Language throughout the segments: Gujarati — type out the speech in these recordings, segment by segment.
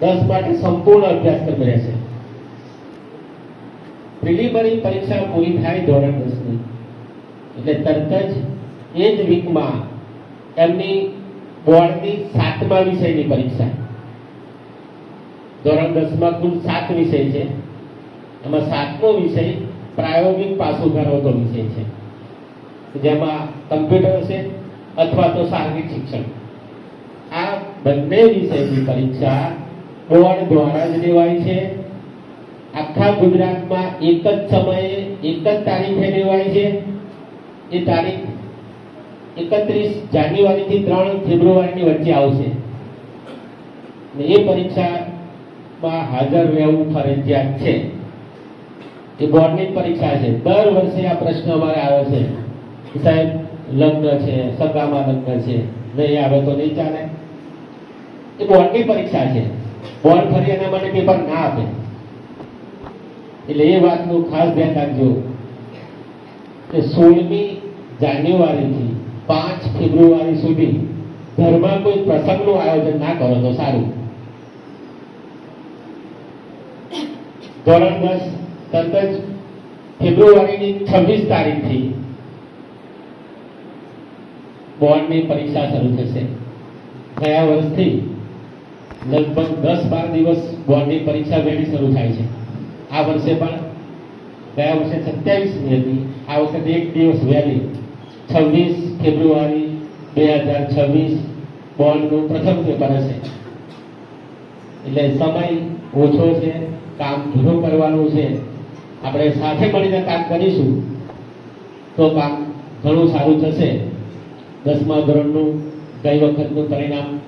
દસ માટે સંપૂર્ણ અભ્યાસક્રમ રહેશે પ્રિલિમરી પરીક્ષા પૂરી થાય ધોરણ દસની. એટલે તરત જ એ જ વીકમાં એમની બોર્ડની સાતમા વિષયની પરીક્ષા. ધોરણ દસમાં કુલ સાત વિષય છે. એમાં સાતમો વિષય પ્રાયોગિક પાસું ધરાવતો વિષય છે. જેમાં કમ્પ્યુટર હશે અથવા તો શારીરિક શિક્ષણ. બંને વિષયની પરીક્ષા બોર્ડ દ્વારા જ લેવાય છે. આખા ગુજરાતમાં એક જ સમયે એક જ તારીખે લેવાય છે. એ તારીખ એકત્રીસ જાન્યુઆરીથી ત્રણ ફેબ્રુઆરીની વચ્ચે આવશે. ને એ પરીક્ષામાં હાજર રહેવું ફરજિયાત છે. એ બોર્ડની પરીક્ષા છે. દર વર્ષે આ પ્રશ્ન અમારે આવે છે. સાહેબ, લગ્ન છે, સગામાં લગ્ન છે. નહીં આવે તો નહીં ચાલે. એ બોર્ડની પરીક્ષા છે. બોર્ડ ફરી એના માટે પેપર ના આપે. એટલે એ વાતનું ખાસ ધ્યાન રાખજો. કે સોળમી જાન્યુઆરીથી પાંચ ફેબ્રુઆરી સુધી ઘરમાં કોઈ પ્રસંગનું આયોજન ના કરો તો સારું. ધોરણ દસ, તરત જ ફેબ્રુઆરીની છવ્વીસ તારીખથી બોર્ડની પરીક્ષા શરૂ થશે. ગયા વર્ષથી લગભગ દસ બાર દિવસ બોર્ડની પરીક્ષા વહેલી શરૂ થાય છે. આ વર્ષે પણ ગયા વર્ષે સત્યાવીસમી હતી. આ વખતે એક દિવસ વહેલી છવ્વીસ ફેબ્રુઆરી બે હજાર છવ્વીસ બોર્ડનું પ્રથમ પેપર હશે. એટલે સમય ઓછો છે, કામ ધીરું કરવાનું છે. આપણે સાથે મળીને કામ કરીશું તો કામ ઘણું સારું થશે. દસમા ધોરણનું ગઈ વખતનું પરિણામ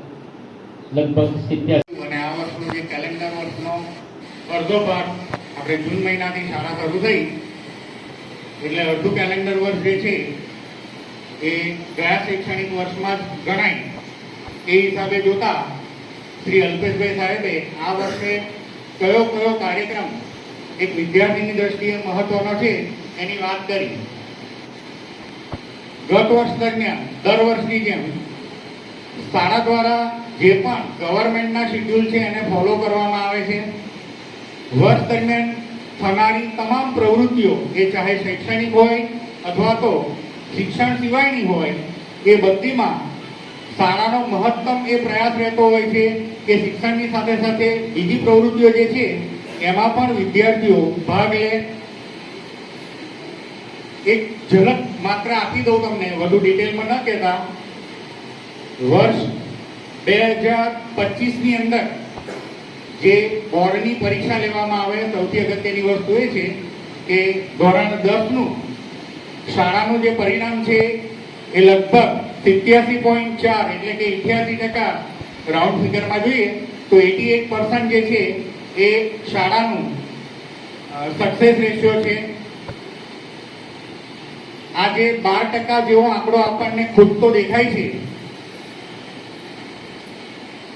લગભગ સિત્યાસી અને આ વર્ષનો જે કેલેન્ડર વર્ષનો અડધો ભાગ આપણે જૂન મહિનાથી શાળા શરૂ થઈ, એટલે અડધું કેલેન્ડર વર્ષ જે છે, એ ગયા શૈક્ષણિક વર્ષમાં જ ગણાય. એ હિસાબે જોતા શ્રી અલ્પેશભાઈ સાહેબે આ વર્ષે કયો કયો કાર્યક્રમ એક વિદ્યાર્થીની દ્રષ્ટિએ મહત્વનો છે એની વાત કરી. ગત વર્ષ દરમિયાન, દર વર્ષની જેમ શાળા દ્વારા જે પણ ગવર્મેન્ટના શેડ્યુલ છે એને ફોલો કરવામાં આવે છે. વર્ષ દરમિયાન થનારી તમામ પ્રવૃત્તિઓ એ ચાહે શૈક્ષણિક હોય અથવા તો શિક્ષણ સિવાયની હોય, એ બધીમાં શાળાનો મહત્તમ એ પ્રયાસ રહેતો હોય છે કે શિક્ષણની સાથે સાથે બીજી પ્રવૃત્તિઓ જે છે, એમાં પણ વિદ્યાર્થીઓ ભાગ લે. એક ઝલક માત્ર આપી દઉં તમને, વધુ ડિટેલમાં ન કહેતા. વર્ષ બે હજાર પચીસની અંદર જે બોર્ડની પરીક્ષા લેવામાં આવે, સૌથી અગત્યની વસ્તુ એ છે કે ધોરણ દસનું શાળાનું જે પરિણામ છે એ લગભગ સિત્યાસી પોઈન્ટ ચાર એટલે કે ઇઠ્યાસી ટકા રાઉન્ડ ફિગરમાં જોઈએ તો એટી એટ પર્સન્ટ જે છે એ શાળાનું સક્સેસ રેશિયો છે. આજે બાર ટકા જેવો આંકડો આપણને ખૂટતો દેખાય છે.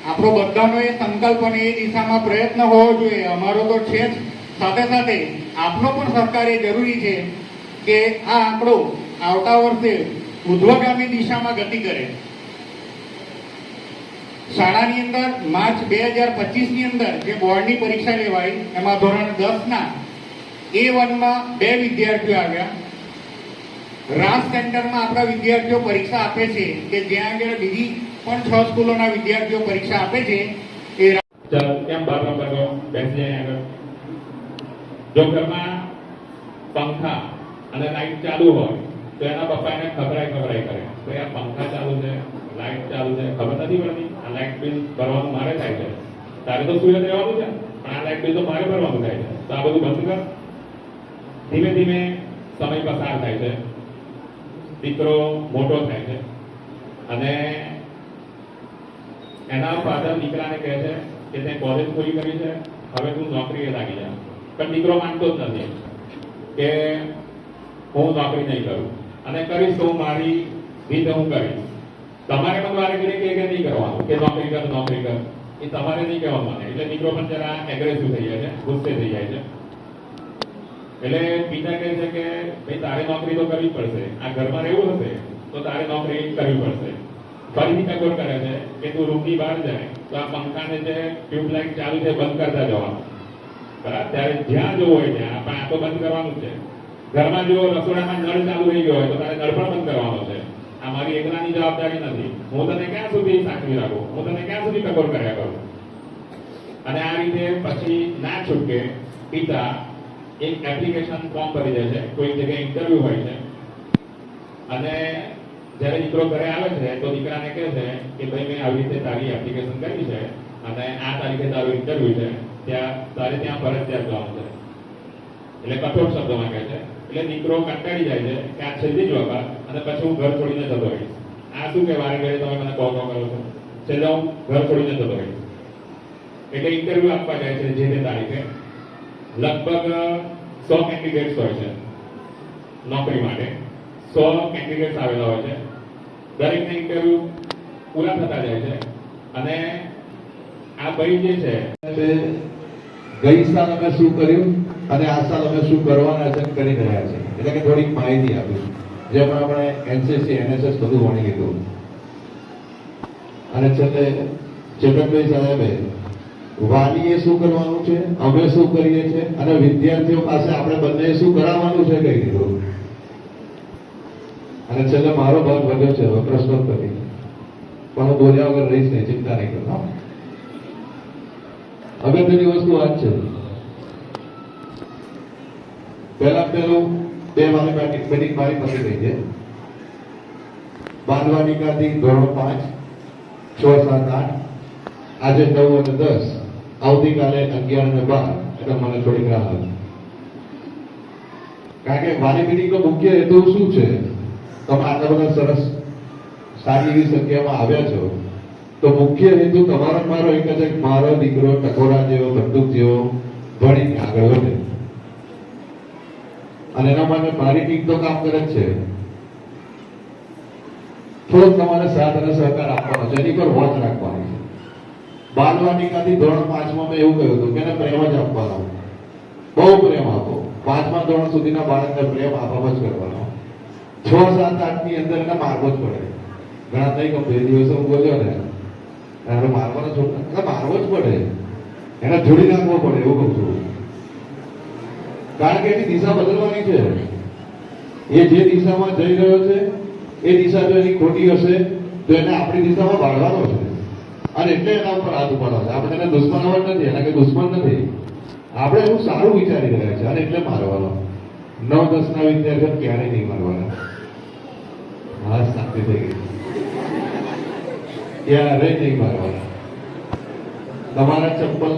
આપણો બધાનો એ સંકલ્પ અને એ દિશામાં પ્રયત્ન હોવો જોઈએ. અમારો તો છે જ. સાથે સાથે આપનો પણ સરકાર એ જરૂરી છે કે આ આંકડો આવતા વર્ષે ઉધ્વગામી દિશામાં ગતિ કરે. શાળાની અંદર માર્ચ બે હજાર પચીસની અંદર જે બોર્ડની પરીક્ષા લેવાઈ, એમાં ધોરણ દસના એ વનમાં બે વિદ્યાર્થીઓ આવ્યા. રાસ સેન્ટરમાં આપણા વિદ્યાર્થીઓ પરીક્ષા આપે છે કે જ્યાં આગળ બીજી પણ છ સ્કૂલોના વિદ્યાર્થીઓ પરીક્ષા આપે છે. એ કેમ બહાર નંબર બેસી આગળ? જો ઘરમાં પંખા અને લાઈટ ચાલુ હોય, તો એના પપ્પા ખબરાય ખબરાય કરે. તો આ પંખા ચાલુ છે, લાઈટ ચાલુ છે, ખબર નથી પડતી. આ લાઈટ બિલ ભરવાનું મારે થાય છે. તારે તો સુરત રહેવાનું છે, પણ આ લાઈટ બિલ તો મારે ભરવાનું થાય છે. તો આ બધું બંધ કર. ધીમે ધીમે સમય પસાર થાય છે. દીકરો મોટો થાય છે. અને એના ફાધર દીકરાને કહે છે કે તે કોલેજ પૂરી કરી છે, હવે તું નોકરીએ લાગી જા. પણ દીકરો માનતો જ નથી કે હું નોકરી નહીં કરું. અને કરીશ તો હું મારી રીતે હું કરીશ. તમારે પણ વારે કે નહીં કરવાનું? કે નોકરી કર નોકરી કર. એ તમારે નહીં કહેવા મને. એટલે દીકરો પણ જરા એગ્રેસિવ થઈ જાય છે, ગુસ્સે થઈ જાય છે. એટલે પિતા કહે છે કે, ભાઈ, તારે નોકરી તો કરવી પડશે. આ ઘરમાં રહેવું હશે, તો તારે નોકરી કરવી પડશે. ફરીથી ટકોર કરે છે કે તું રૂમની બહાર જાય, તો આ પંખાને જે ટ્યુબલાઇટ ચાલુ છે બંધ કરતા જવાનું. બરાબર ત્યારે જ્યાં જવું હોય ત્યાં આપણે આ તો બંધ કરવાનું છે. ઘરમાં જો રસોડામાં નળ ચાલુ થઈ ગયો હોય તો તારે નળ પણ બંધ કરવાનો છે. આ મારી એકલાની જવાબદારી નથી. હું તને ક્યાં સુધી સાચવી રાખું? હું તને ક્યાં સુધી ટકોર કર્યા કરું? અને આ રીતે પછી ના છૂટકે પિતા એક એપ્લિકેશન ફોર્મ ભરી દે છે. કોઈ જગ્યાએ ઇન્ટરવ્યુ હોય છે. અને જ્યારે દીકરો ઘરે આવે છે, તો દીકરાને કહે છે કે, ભાઈ, મેં આવી રીતે તારી એપ્લિકેશન કરી છે અને આ તારીખે તારું ઇન્ટરવ્યુ છે. ત્યાં, તારે ત્યાં ફરજિયાત જવાનું છે. એટલે કઠોર શબ્દોમાં કહે છે. એટલે દીકરો કંટાળી જાય છે કે આ છેલ્લી જ વખત અને પછી હું ઘર છોડીને જતો રહીશ. આ શું કે વારે ઘરે તમે મને કહો કહો કરો છો. છેલ્લે હું ઘર છોડીને જતો રહીશ. એટલે ઇન્ટરવ્યુ આપવા જાય છે જે તે તારીખે. લગભગ સો કેન્ડિડેટ્સ હોય છે નોકરી માટે. સો કેન્ડિડેટ્સ આવેલા હોય છે. દરેકને ઇન્ટરવ્યુ પૂરા થતા જાય છે. અને આ ભાઈ જે છે ગઈ સાલ અમે શું કર્યું અને આ સાલ અમે શું કરવાના છે કરી રહ્યા છે. એટલે કે થોડીક માહિતી આપી જેમાં આપણે એનસીસી, એનએસએસ બધું ભણી લીધું અને છેલ્લે ચેતનભાઈ સાહેબે વાલીએ શું કરવાનું છે? અમે શું કરીએ છીએ? અને વિદ્યાર્થીઓ પાસે આપણે બંને શું કરાવવાનું છે? કહી દીધું. અને છેલ્લે મારો ભાગ વધ્યો છે હવે કરી પણ હું બોલ્યા વગર રહીશ નહીં, ચિંતા નહીં કરતા. અગત્યની વસ્તુ આ છે. પહેલા પહેલું બે મારી બેટિંગ બેટિંગ મારી પાસે થઈ છે બાલવાટિકાથી ધોરણ પાંચ, છ, સાત, આઠ. આજે નવ અને દસ. આવતીકાલે અગિયાર અને બાર. એટલે મને થોડીક રાહત કારણ કે મારી મિટિંગ નો મુખ્ય હેતુ શું છે? તમે આટલા બધા સરસ સારી એવી સંખ્યામાં આવ્યા છો, તો મુખ્ય હેતુ તમારો મારો એક જ મારો દીકરો ટકોરા જેવો, બંદૂક જેવો ભણીને આગળ વધે. અને એના માટે મારી ટીમ તો કામ કરે જ છે. થોડોક તમારે સાથ અને સહકાર આપવાનો છે, એની પર વોચ રાખવાની છે. બાલવાટિકાથી ધોરણ પાંચમાં મેં એવું કહ્યું હતું કે એને પ્રેમ જ આપવાનો. બહુ પ્રેમ આપો. પાંચમા ધોરણ સુધીના બાળકને પ્રેમ આપવા જ કરવાનો. છ સાત આઠની અંદર એને મારવો જ પડે. ઘણા થઈ ગયું બે દિવસે હું બોલ્યો ને, એને મારવાનો છોડ એટલે મારવો જ પડે. એને જોડી નાખવો પડે, એવું કહું છું. કારણ કે એની દિશા બદલવાની છે. એ જે દિશામાં જઈ રહ્યો છે, એ દિશા જો એની ખોટી હશે, તો એને આપણી દિશામાં વાળવાનો છે. અને એટલે એના ઉપર હાથ ઉપાડવા છે. આપણે એને દુશ્મનાવટ નથી, એના કે દુશ્મન નથી. આપણે એવું સારું વિચારી રહ્યા છે અને એટલે મારવાનો. નવ દસ ના વિદ્યાર્થીઓ ક્યારેય નહીં મારવાના. હા શાંતિ થઈ ગઈ ક્યારેય નહીં મારવાના તમારા ચપ્પલ